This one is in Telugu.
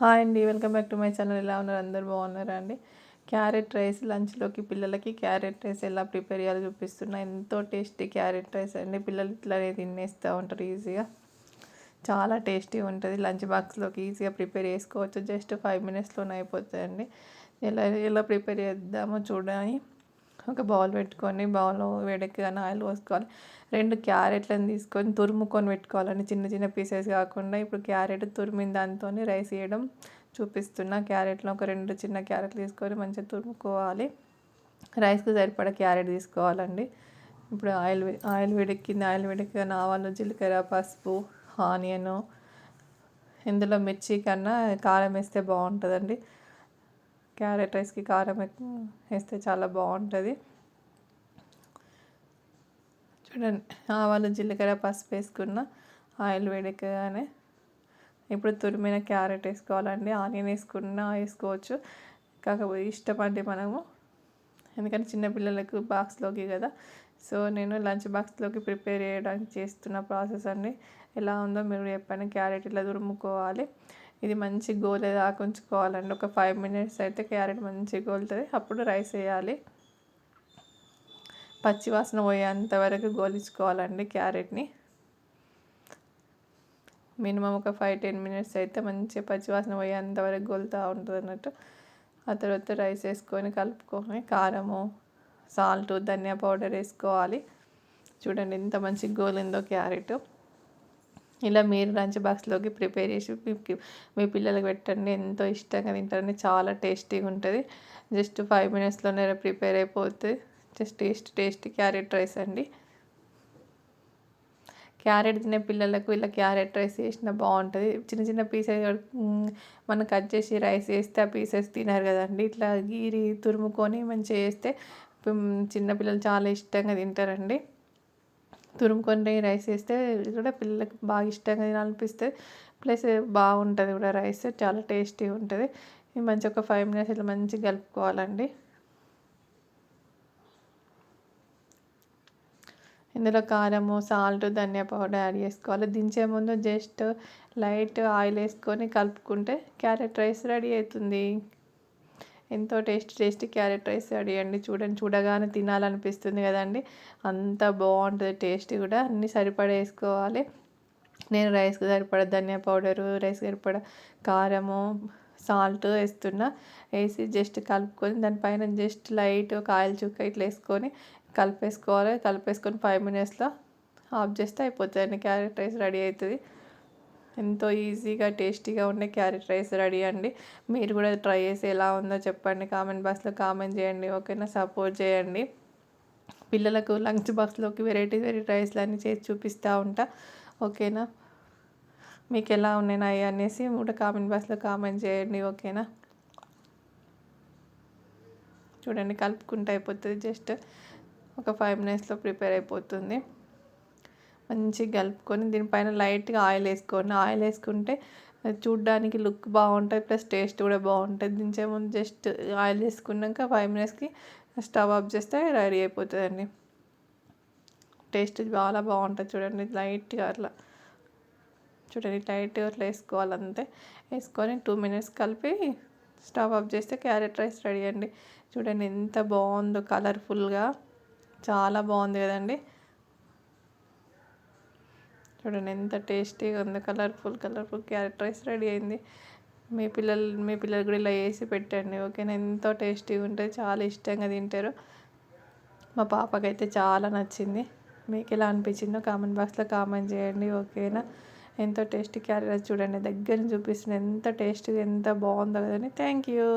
హాయ్ అండి welcome back to my channel. ఎలా ఉన్నారు? అందరు బాగున్నారా అండి? క్యారెట్ రైస్ లంచ్లోకి పిల్లలకి క్యారెట్ రైస్ ఎలా ప్రిపేర్ చేయాలో చూపిస్తున్నా. ఎంతో టేస్టీ క్యారెట్ రైస్ అండి. పిల్లలు ఇట్లానే తినేస్తూ ఉంటారు ఈజీగా. చాలా టేస్టీ ఉంటుంది. లంచ్ బాక్స్లోకి ఈజీగా ప్రిపేర్ చేసుకోవచ్చు. జస్ట్ ఫైవ్ మినిట్స్లోనే అయిపోతాయండి. ఎలా ఎలా ప్రిపేర్ చేద్దామో చూడాలి. ఒక బౌల్ పెట్టుకొని బౌల్లో వేడెక్కగానే ఆయిల్ పోసుకోవాలి. రెండు క్యారెట్లను తీసుకొని తురుముకొని పెట్టుకోవాలండి. చిన్న చిన్న పీసెస్ కాకుండా ఇప్పుడు క్యారెట్ తురిమిన దాంతో రైస్ వేయడం చూపిస్తున్నా. క్యారెట్లో ఒక రెండు చిన్న క్యారెట్లు తీసుకొని మంచిగా తురుముకోవాలి. రైస్కి సరిపడా క్యారెట్ తీసుకోవాలండి. ఇప్పుడు ఆయిల్ ఆయిల్ వేడెక్కింది. ఆయిల్ వేడెక్కగానే ఆవాలు జీలకర్ర పసుపు ఆనియను ఇందులో మిర్చి కన్నా కారం వేస్తే బాగుంటుందండి. క్యారెట్ రైస్కి కారం వేస్తే చాలా బాగుంటుంది. చూడండి ఆవాలు జీలకర్ర పసుపు వేసుకున్న ఆయిల్ వేడెక్కగానే ఇప్పుడు తురిమిన క్యారెట్ వేసుకోవాలండి. ఆనియన్ వేసుకున్న వేసుకోవచ్చు. కాకపోతే ఇష్టపడి మనము ఎందుకంటే చిన్నపిల్లలకు బాక్స్లోకి కదా. సో నేను లంచ్ బాక్స్లోకి ప్రిపేర్ చేయడానికి చేస్తున్న ప్రాసెస్ అండి. ఎలా ఉందో మీరు చెప్పండి. క్యారెట్ ఇలా తురుముకోవాలి? ఇది మంచి గోలే దాకా ఉంచుకోవాలండి ఒక ఫైవ్ మినిట్స్ అయితే క్యారెట్ మంచిగా గోలుతుంది. అప్పుడు రైస్ వేయాలి. పచ్చివాసన పోయేంత వరకు గోలించుకోవాలండి క్యారెట్ని. మినిమం ఒక ఫైవ్ టెన్ మినిట్స్ అయితే మంచిగా పచ్చివాసన పోయేంత వరకు గోలుతూ ఉంటుంది అన్నట్టు. ఆ తర్వాత రైస్ వేసుకొని కలుపుకొని కారము సాల్ట్ ధనియా పౌడర్ వేసుకోవాలి. చూడండి ఎంత మంచి గోలిందో క్యారెట్. ఇలా మీరు లంచ్ బాక్స్లోకి ప్రిపేర్ చేసి మీ పిల్లలకి పెట్టండి. ఎంతో ఇష్టంగా తింటారండి. చాలా టేస్టీగా ఉంటుంది. జస్ట్ ఫైవ్ మినిట్స్లోనే ప్రిపేర్ అయిపోతుంది just taste taste carrot rice అండి. క్యారెట్ తినే పిల్లలకు ఇలా క్యారెట్ రైస్ చేసినా బాగుంటుంది. చిన్న చిన్న పీసెస్ మనం కట్ చేసి రైస్ వేస్తే ఆ పీసెస్ తినరు కదండి. ఇట్లా గీరి తురుముకొని మంచిగా చేస్తే చిన్నపిల్లలు చాలా ఇష్టంగా తింటారండి. తురుముకొని రైస్ వేస్తే కూడా పిల్లలకు బాగా ఇష్టంగా తినాలనిపిస్తుంది ప్లస్ బాగుంటుంది కూడా రైస్ చాలా టేస్టీగా ఉంటుంది. మంచి ఒక ఫైవ్ మినిట్స్ ఇట్లా మంచిగా కలుపుకోవాలండి. ఇందులో కారము సాల్ట్ ధనియా పౌడర్ యాడ్ చేసుకోవాలి. దించే ముందు జస్ట్ లైట్ ఆయిల్ వేసుకొని కలుపుకుంటే క్యారెట్ రైస్ రెడీ అవుతుంది. ఎంతో taste taste carrot rice ready అండి. చూడండి చూడగానే తినాలనిపిస్తుంది కదండి. అంత బాగుంటుంది టేస్ట్ కూడా. అన్నీ సరిపడా వేసుకోవాలి. నేను రైస్కి సరిపడా ధనియా పౌడరు రైస్ సరిపడా కారము సాల్ట్ వేస్తున్నా. వేసి జస్ట్ కలుపుకొని దానిపైన జస్ట్ లైట్ ఒక ఆయిల్ చుక్క ఇట్లా వేసుకొని కలిపేసుకోవాలి. కలిపేసుకొని ఫైవ్ మినిట్స్లో ఆఫ్ చేస్తే అయిపోతుంది క్యారెట్ రైస్ రెడీ అవుతుంది. ఎంతో ఈజీగా టేస్టీగా ఉండే క్యారెట్ రైస్ రెడీ అండి. మీరు కూడా ట్రై చేసి ఎలా ఉందో చెప్పండి. కామెంట్ బాక్స్లో కామెంట్ చేయండి. ఓకేనా? సపోర్ట్ చేయండి. పిల్లలకు లంచ్ బాక్స్లోకి వెరైటీ వెరైటీ రైస్లు అన్నీ చేసి చూపిస్తూ ఉంటా. ఓకేనా? మీకు ఎలా ఉన్నాయి అనేసి కూడా కామెంట్ బాక్స్లో కామెంట్ చేయండి. ఓకేనా? చూడండి కలుపుకుంటే అయిపోతుంది జస్ట్ ఒక ఫైవ్ మినిట్స్లో ప్రిపేర్ అయిపోతుంది. మంచిగా కలుపుకొని దీనిపైన లైట్గా ఆయిల్ వేసుకోండి. ఆయిల్ వేసుకుంటే చూడ్డానికి లుక్ బాగుంటుంది ప్లస్ టేస్ట్ కూడా బాగుంటుంది. దించే ముందు జస్ట్ ఆయిల్ వేసుకున్నాక ఫైవ్ మినిట్స్కి స్టవ్ ఆఫ్ చేస్తే రెడీ అయిపోతుందండి. టేస్ట్ చాలా బాగుంటుంది చూడండి లైట్గా అట్లా. చూడండి లైట్గా అట్లా వేసుకోవాలి అంతే. వేసుకొని టూ మినిట్స్ కలిపి స్టవ్ ఆఫ్ చేస్తే క్యారెట్ రైస్ రెడీ అండి. చూడండి ఎంత బాగుందో కలర్ఫుల్గా. చాలా బాగుంది కదండి. చూడండి ఎంత టేస్టీగా ఉంది. Colourful colourful carrot rice ready అయింది. మీ పిల్లలు మీ పిల్లలు కూడా ఇలా వేసి పెట్టండి ఓకేనా ఎంతో టేస్టీగా ఉంటుంది చాలా ఇష్టంగా తింటారు. మా పాపకైతే చాలా నచ్చింది. మీకు ఎలా అనిపించిందో కామెంట్ బాక్స్లో కామెంట్ చేయండి ఓకేనా? ఎంతో టేస్టీ క్యారెట్ చూడండి దగ్గర నుంచి చూపిస్తుంది ఎంత టేస్టీగా ఎంత బాగుందో కదండి. Thank you.